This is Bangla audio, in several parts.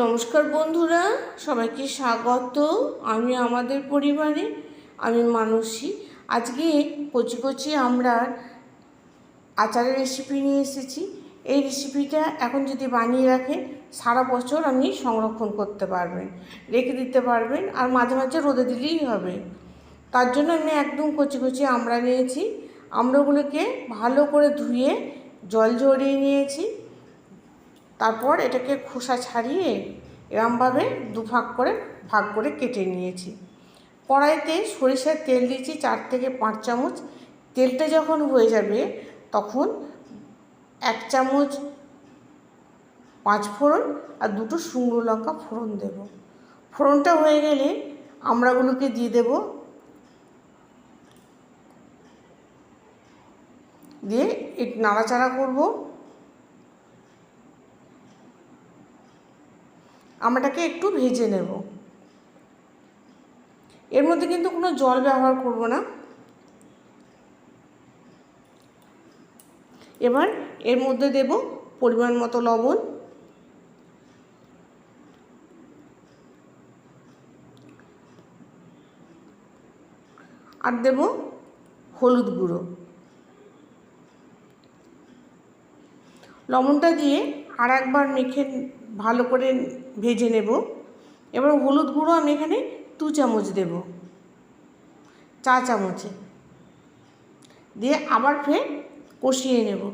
নমস্কার বন্ধুরা, সবাইকে স্বাগত। আমি আমাদের পরিবারে, আমি মানসী। আজকে কচি কচি আমরা আচারের রেসিপি নিয়ে এসেছি। এই রেসিপিটা এখন যদি বানিয়ে রাখেন, সারা বছর আপনি সংরক্ষণ করতে পারবেন, রেখে দিতে পারবেন, আর মাঝে মাঝে রোদে দিলেই হবে। তার জন্য আমি একদম কচি কচি আমরা নিয়েছি। আমরাগুলোকে ভালো করে ধুয়ে জল ঝরিয়ে নিয়েছি। তারপর এটাকে খোসা ছাড়িয়ে এরমভাবে দু ভাগ করে ভাগ করে কেটে নিয়েছি। কড়াইতে সরিষার তেল দিয়েছি চার থেকে পাঁচ চামচ। তেলটা যখন হয়ে যাবে, তখন এক চামচ পাঁচ ফোড়ন আর দুটো শুকনো লঙ্কা ফোড়ন দেব। ফোড়নটা হয়ে গেলে আমড়াগুলোকে দিয়ে দেব। দিয়ে নাড়াচাড়া করব। আমরাটাকে একটু ভেজে নেব। এর মধ্যে কিন্তু কোনো জল ব্যবহার করব না। এবার এর মধ্যে দেব পরিমাণ মতো লবণ। আর দেব হলুদ গুঁড়ো। লবণটা দিয়ে আর একবার মেখে ভালো করে ভেজে নেব। এবার হলুদ গুঁড়ো আমি এখানে দু চামচ দেব। চা চামচে। দিয়ে আবার ফের কষিয়ে নেব।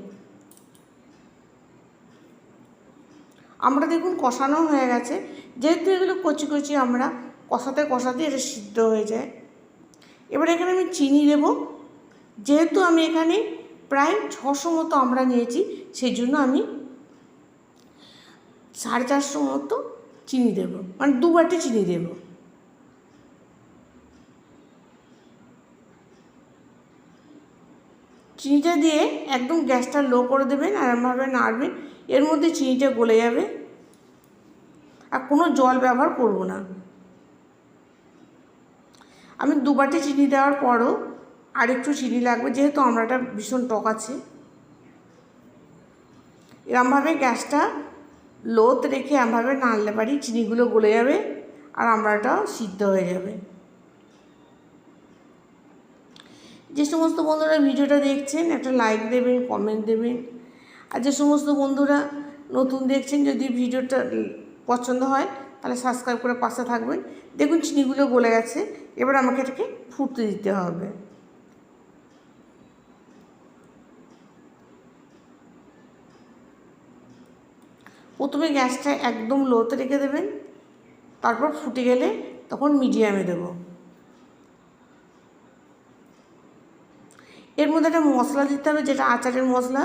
আমরা দেখুন কষানো হয়ে গেছে। যেহেতু এগুলো কচি কচি, আমরা কষাতে কষাতে এটা সিদ্ধ হয়ে যায়। এবার এখানে আমি চিনি দেব। যেহেতু আমি এখানে প্রায় ছশো মতো আমরা নিয়েছি সেই জন্য আমি সাড়ে চারশো মতো চিনি দেব। মানে দু বাটি চিনি দেব। চিনিটা দিয়ে একদম গ্যাসটা লো করে দেবেন এরমভাবে নাড়বেন। এর মধ্যে চিনিটা গলে যাবে। আর কোনো জল ব্যবহার করব না। আমি দু বাটি চিনি দেওয়ার পরও আর একটু চিনি লাগবে, যেহেতু আমরাটা ভীষণ টক আছে। এরমভাবে গ্যাসটা লোত রেখে এমনভাবে নাড়লে পারি চিনিগুলো গলে যাবে আর আমড়াটাও সিদ্ধ হয়ে যাবে। যে সমস্ত বন্ধুরা ভিডিওটা দেখছেন, একটা লাইক দেবেন কমেন্ট দেবেন। আর যে সমস্ত বন্ধুরা নতুন দেখছেন, যদি ভিডিওটা পছন্দ হয়, তাহলে সাবস্ক্রাইব করে পাশে থাকবেন। দেখুন চিনিগুলো গলে গেছে, এবার আমাকে এটাকে ফুটতে দিতে হবে। প্রথমে গ্যাসটা একদম লোতে রেখে দেবেন, তারপর ফুটে গেলে তখন মিডিয়ামে দেব। এর মধ্যে একটা মশলা দিতে হবে, যেটা আচারের মশলা।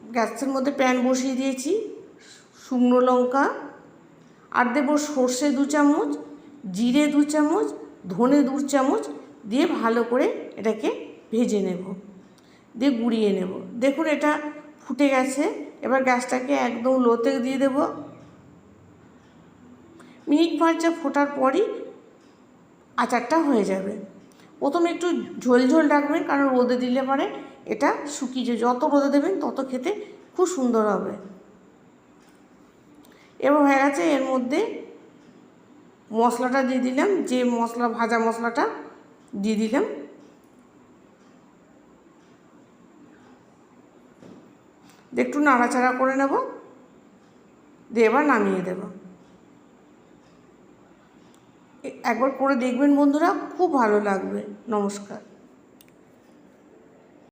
গ্যাসের মধ্যে প্যান বসিয়ে দিয়েছি, শুকনো লঙ্কা, আর দেবো সর্ষে দু চামচ, জিরে দু চামচ, ধনে দু চামচ দিয়ে ভালো করে এটাকে ভেজে নেব, দিয়ে গুঁড়িয়ে নেব। দেখুন এটা ফুটে গেছে। এবার গ্যাসটাকে একদম লোতে দিয়ে দেব। মিনিট পাঁচটা ফোটার পরই আচারটা হয়ে যাবে। প্রথমে একটু ঝোল ঝোল রাখবেন, কারণ রোদে দিলে পরে এটা শুকিয়ে যত রোদে দেবেন তত খেতে খুব সুন্দর হবে। এবার হয়ে গেছে এর মধ্যে মশলাটা দিয়ে দিলাম। যে মশলা, ভাজা মশলাটা দিয়ে দিলাম। একটু নাড়াচাড়া করে নেব, দিয়ে এবার নামিয়ে দেব। একবার করে দেখবেন বন্ধুরা, খুব ভালো লাগবে। নমস্কার।